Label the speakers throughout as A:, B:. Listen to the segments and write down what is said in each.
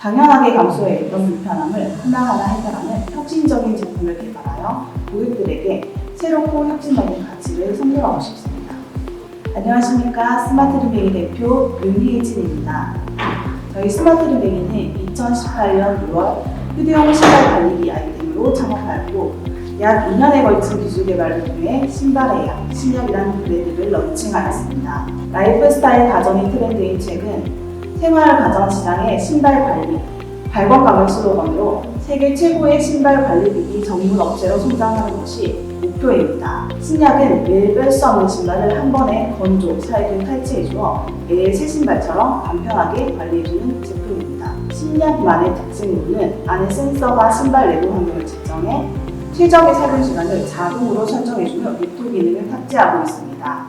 A: 당연하게 감소해 있던 불편함을 하나하나 해결하는 혁신적인 제품을 개발하여 고객들에게 새롭고 혁신적인 가치를 선물하고 싶습니다. 안녕하십니까. 스마트 리뱅이 대표 윤희진입니다. 저희 스마트 리뱅이는 2018년 6월 휴대용 신발 관리기 아이템으로 창업하였고 약 2년에 걸친 기술 개발을 통해 신발의 양, 신력이라는 브랜드를 런칭하였습니다. 라이프스타일 가전이 트렌드인 최근 생활 가전 시장의 신발 관리, 발광감을 슬로건으로 세계 최고의 신발 관리기기 전문 업체로 성장하는 것이 목표입니다. 신약은 뺄수 없는 신발을 한 번에 건조, 살균, 탈취해주어 매일 새 신발처럼 간편하게 관리해주는 제품입니다. 신약만의 특징으로는 안에 센서가 신발 내부 환경을 측정해 최적의 살균 시간을 자동으로 설정해주는 오토 기능을 탑재하고 있습니다.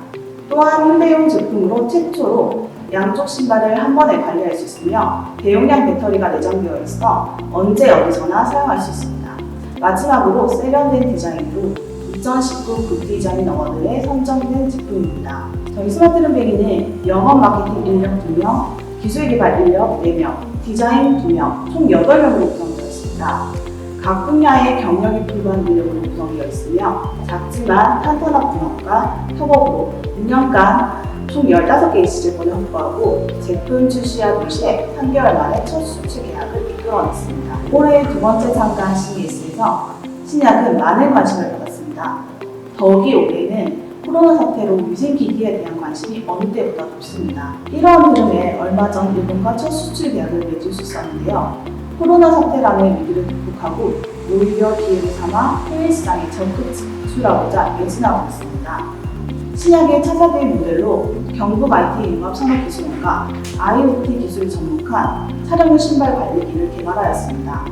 A: 또한 휴대용 제품으로 최초로 양쪽 신발을 한 번에 관리할 수 있으며 대용량 배터리가 내장되어 있어 언제 어디서나 사용할 수 있습니다. 마지막으로 세련된 디자인으로 2019 굿디자인 어워드에 선정된 제품입니다. 저희 스마트룸뱅이는 영업 마케팅 인력 2명, 기술 개발 인력 4명, 디자인 2명, 총 8명으로 구성되어 있습니다. 각 분야의 경력이 풍부한 인력으로 구성되어 있으며 작지만 탄탄한 분업과 협업으로 6년간 총 15개의 시제품을 확보하고 제품 출시와 동시에 3개월 만에 첫 수출 계약을 이끌어냈습니다. 올해 두 번째 참가한 CES에서 신약은 많은 관심을 받았습니다. 더욱이 올해는 코로나 사태로 위생기기에 대한 관심이 어느 때보다 높습니다. 이러한 흐름에 얼마 전 일본과 첫 수출 계약을 맺을 수 있었는데요. 코로나 사태라는 위기를 극복하고 오히려 기회를 삼아 해외 시장에 적극 진출하고자 매진하고 있습니다. 신약의 차세대 모델로 경북 IT 융합 산업기술원과 IoT 기술 접목한 차량용 신발 관리기를 개발하였습니다.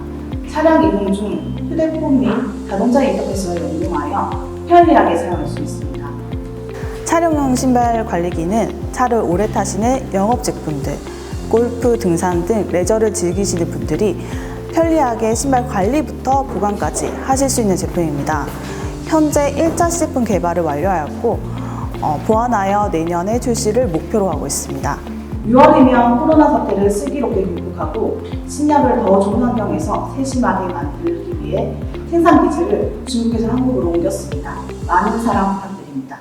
A: 차량 이동 중 휴대폰 및 자동차 인터페이스를 연동하여 편리하게 사용할 수 있습니다.
B: 차량용 신발 관리기는 차를 오래 타시는 영업 제품들, 골프, 등산 등 레저를 즐기시는 분들이 편리하게 신발 관리부터 보관까지 하실 수 있는 제품입니다. 현재 1차 시제품 개발을 완료하였고 어, 보완하여 내년에 출시를 목표로 하고 있습니다.
A: 6월이면 코로나 사태를 슬기롭게 극복하고 신약을 더 좋은 환경에서 세심하게 만들기 위해 생산 기지를 중국에서 한국으로 옮겼습니다. 많은 사랑 부탁드립니다.